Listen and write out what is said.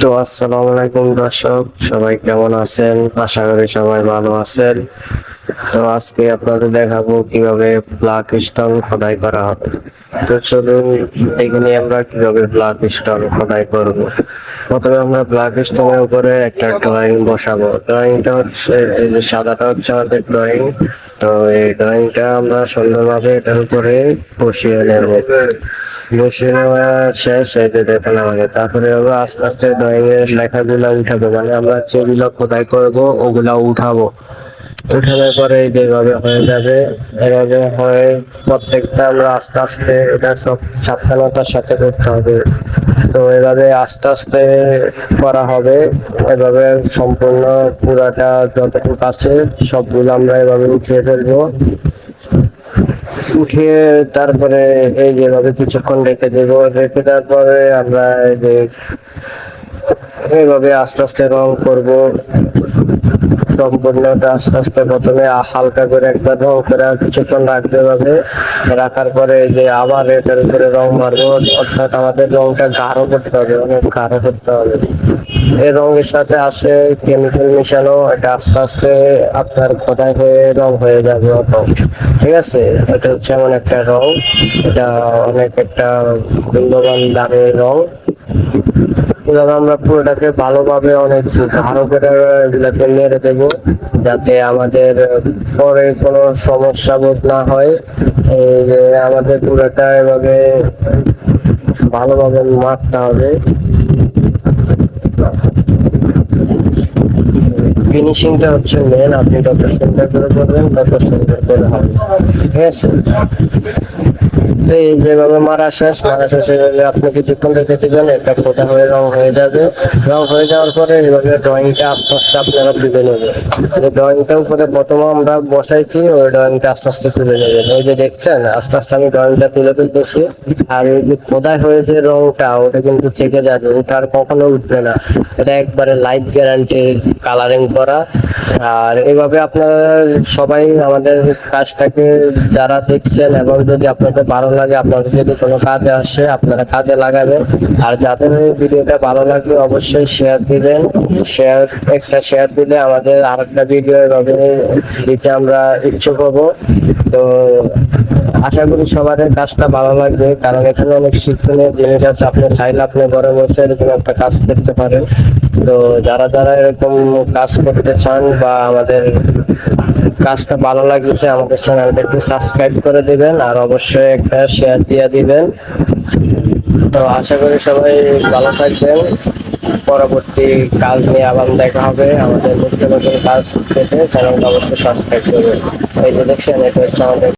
তো আসসালামু আলাইকুম দর্শক, সবাই কেমন আছেন? আশা করি সবাই ভালো আছেন। তো আজকে আপনাদের দেখাবো কীভাবে ব্ল্যাক স্টোন খোদাই করা হবে। তো চলুন, দেখে নিই আমরা কীভাবে ব্ল্যাক স্টোন খোদাই করব। প্রথমে আমরা ব্ল্যাক স্টোনের উপরে একটা ড্রয়িং বসাবো। ড্রয়িংটা হচ্ছে সাদাটা হচ্ছে আমাদের ড্রয়িং। তো এই ড্রয়িংটা আমরা সুন্দরভাবে এটার উপরে বসিয়ে নেব। বসিয়ে নেওয়া শেষ যে দেখেন আমাকে তারপরে আমরা আস্তে আস্তে ড্রয়িং এর লেখাগুলো উঠাবো মানে আমরা যেগুলো খোদাই করব ওগুলা উঠাবো উঠানোর পরে যেভাবে হয়ে যাবে এভাবে হয়ে প্রত্যেকটা আমরা আস্তে আস্তে এটা সব সাবধানতার সাথে করতে হবে তো এভাবে আস্তে আস্তে করা হবে এভাবে সম্পূর্ণ পুরাটা যতটুকু আছে সবগুলো আমরা এভাবে উঠিয়ে ফেলব উঠিয়ে তারপরে এই যেভাবে কিছুক্ষণ রেখে দেবো, রেখে দেওয়ার পরে আমরা এই যে এইভাবে আস্তে আস্তে রং করব। সম্পূর্ণটা আস্তে আস্তে প্রথমে হালকা করে একবার রং করে কিছুক্ষণ রাখতে হবে রাখার পরে যে আবার এটার উপরে রং মারবো, অর্থাৎ আমাদের রংটা গাঢ় করতে হবে, অনেক গাঢ় করতে হবে। এই রঙের সাথে আছে কেমিক্যাল মিশানো, এটা আস্তে আস্তে আপনার কোথায় হয়ে রং হয়ে যাবে অত ঠিক আছে? এটা হচ্ছে এমন একটা রং, এটা অনেক একটা মূল্যবান দামের রং। এভাবে আমরা পুরোটাকে ভালোভাবে অনেক গাঢ় করে এগুলাকে নেড়ে দেবো, যাতে আমাদের পরে কোনো সমস্যা বোধ না হয়। আমাদের পুরোটা এভাবে ভালোভাবে মারতে হবে। ফিনিশিংটা হচ্ছে মেন আপনি যত সুন্দর করে করবেন, তত সুন্দর করে হবে। ঠিক আছে? এই যেভাবে মারা শেষ মারা শেষ আপনি কিছুক্ষণ রেখে দিবেন, এটা কোথা হয়ে রং হয়ে যাবে। রং হয়ে যাওয়ার পরে এইভাবে ড্রয়িংটা আস্তে আস্তে আপনারা তুলে নেবেন ড্রয়িংটা উপরে প্রথমে আমরা বসাইছি, ওই ড্রয়িংটা আস্তে আস্তে তুলে নেবেন ওই যে দেখছেন, আস্তে আস্তে আমি ড্রয়িংটা তুলে তুলতেছি। আর এই যে খোদাই হয়ে যে রংটা, ওটা কিন্তু থেকে যাবে ওটা আর কখনো উঠবে না। এটা একবারে লাইফ গ্যারান্টি কালারিং করা। আর এভাবে আপনারা সবাই আমাদের কাজটাকে যারা দেখছেন এবং যদি আপনাদের ভালো লাগে, আপনাদের যদি কোনো কাজে আসে, আপনারা কাজে লাগাবেন। আর যাদের ভিডিওটা ভালো লাগবে, অবশ্যই শেয়ার দিবেন। শেয়ার একটা শেয়ার দিলে আমাদের আরেকটা ভিডিও এভাবে দিতে আমরা ইচ্ছুক হব। তো আশা করি সবার কাজটা ভালো লাগবে। কারণ এখানে অনেক শিক্ষণীয় জিনিস আছে। আপনি চাইলে আপনি ঘরে বসে এরকম একটা কাজ করতে পারেন। তো যারা যারা এরকম কাজ করতে চান বা আমাদের কাজটা ভালো লাগছে, আমাদের চ্যানেলটা একটু সাবস্ক্রাইব করে দিবেন আর অবশ্যই একটা শেয়ার দিয়ে দিবেন। তো আশা করি সবাই ভালো থাকবেন। পরবর্তী কাজ নিয়ে আবার দেখা হবে আমাদের নতুন নতুন কাজ পেতে। চ্যানেলটা অবশ্যই সাবস্ক্রাইব করবেন। এই যে দেখছেন, এটা হচ্ছে আমাদের